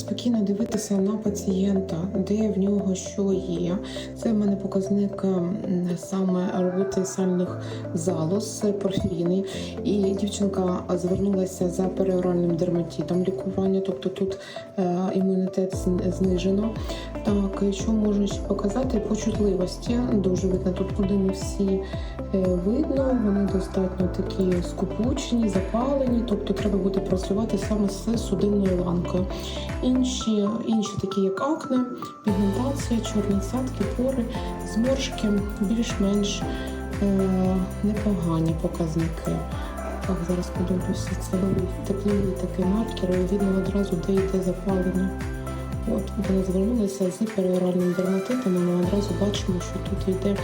спокійно дивитися на пацієнта, де в нього що є. Це в мене показник ем, саме роботи сальних залоз, е, порфіріни. І дівчинка звернулася за переоральним дерматітом, лікування, тобто тут е, імунітет знижено. Так, і що можу ще показати? По чутливості дуже видно. Тут куди не всі е, видно, вони достатньо такі скупучені, запалені, тобто треба буде працювати саме з судинною ланкою. Інші, інші такі як акне, пігментація, чорні цятки, пори, зморшки, більш-менш е, непогані показники. Так, зараз подивлюся, це тепловий такий маркер, і видно одразу, де йде запалення. От вони звернулися з переоральним дерматитом, ми одразу бачимо, що тут йде